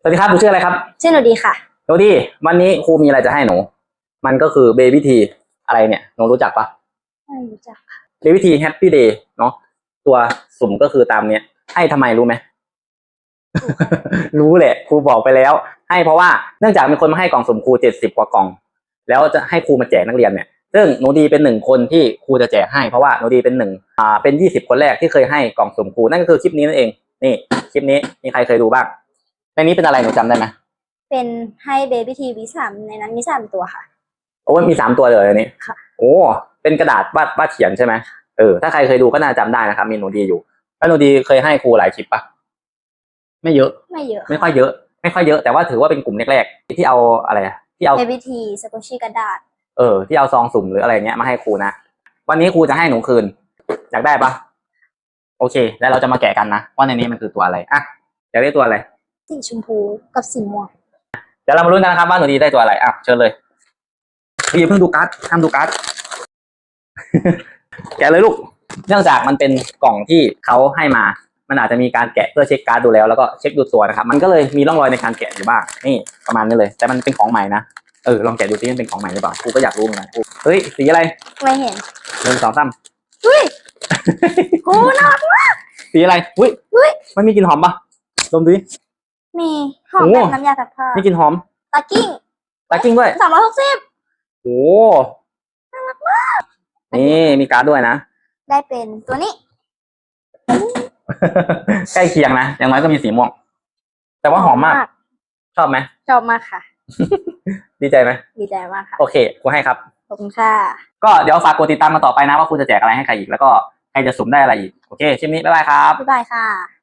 สวัสดีครับหนูชื่ออะไรครับชื่อหนูดีค่ะหนูดีวันนี้ครูมีอะไรจะให้หนู มันก็คือเบบี้ทีอะไรเนี่ยหนูรู้จักปะไม่รู้จักค่ะเบบี้ทีแฮปปี้เดย์เนาะตัวสุ่มก็คือตามเนี้ย ให้ทำไมรู้ไหมรู้แหละครูบอกไปแล้ว ให้เพราะว่าเนื่องจากมีคนมาให้กล่องสุ่มครูเจ็ดสิบกว่ากล่อง แล้วจะให้ครูมาแจกนักเรียนเนี่ยซึ่งหนูดีเป็นหนึ่งคนที่ครูจะแจกให้เพราะว่าหนูดีเป็นหนึ่งอ่าเป็นยี่สิบคนแรกที่เคยให้กล่องสุ่มครูนั่นก็คือคลิปนี้นั่นเอง นี่คลิปนี้มีใครเคยดูบ้าง ในนี้เป็นอะไรหนูจำได้ไหมเป็นให้เบบี้ทีวีสามในนั้นมีสามตัวค่ะ โอ้ยมีสามตัวเลยอันนี้ค่ะ โอ้เป็นกระดาษวาดวาดเขียนใช่ไหมเออถ้าใครเคยดูก็น่าจำได้นะครับ มีหนูดีอยู่แล้วหนูดีเคยให้ครูหลายคลิปปะไม่เยอะ ไม่เยอะไม่ค่อยเยอะ ไม่ค่อยเยอะแต่ว่าถือว่าเป็นกลุ่มแรกๆที่เอาอะไรอะที่เอา เบบี้ทีสกุชี่กระดาษ เออที่เอาซองสุ่มหรืออะไรเงี้ยมาให้ครูนะวันนี้ครูจะให้หนูคืน อยากได้ปะโอเค แล้วเราจะมาแกะกันนะว่าในนี้มันคือตัวอะไรอะอยากได้ตัวอะไร สีชมพูกับสีม่วงเดี๋ยวเรามาลุ้นกันนะครับว่าหนูดีได้ตัวอะไรอะเชิญเลยพี่อย่าเพิ่งดูการ์ดห้ามดูการ์ดแกะเลยลูก เนื่องจากมันเป็นกล่องที่เขาให้มา มันอาจจะมีการแกะเพื่อเช็คการ์ดดูแล้วแล้วก็เช็คดูตัวนะครับ มันก็เลยมีร่องรอยในการแกะอยู่บ้าง นี่ประมาณนี้เลย แต่มันเป็นของใหม่นะ เออลองแกะดูซิมันเป็นของใหม่หรือเปล่าครูก็อยากรู้เหมือนกันเฮ้ย สีอะไร ไม่เห็นหนึ่งสองสามอุ้ยโอ้น่าสีอะไรอุ้ยอุ้ยมันมีกลิ่นหอมปะดมดูดิ มีหอมโอ้แบบน้ำยาซักผ้ามีกลิ่นหอมตากิ้งตากิ้งด้วยสามร้อยหกสิบโอ้นี่มีการ์ดด้วยนะ ได้เป็นตัวนี้ ใกล้เคียงนะ อย่างน้อยก็มีสีม่วง แต่ว่าหอมมาก ชอบไหม ชอบมากค่ะ ดีใจไหม ดีใจมากค่ะ โอเคครูให้ครับ ขอบคุณค่ะ ก็เดี๋ยวฝากกดติดตามมาต่อไปนะว่าครูจะแจกอะไรให้ใครอีก แล้วก็ใครจะสุ่มได้อะไรอีก โอเคคลิปนี้บ๊ายบายครับ บ๊ายบายค่ะ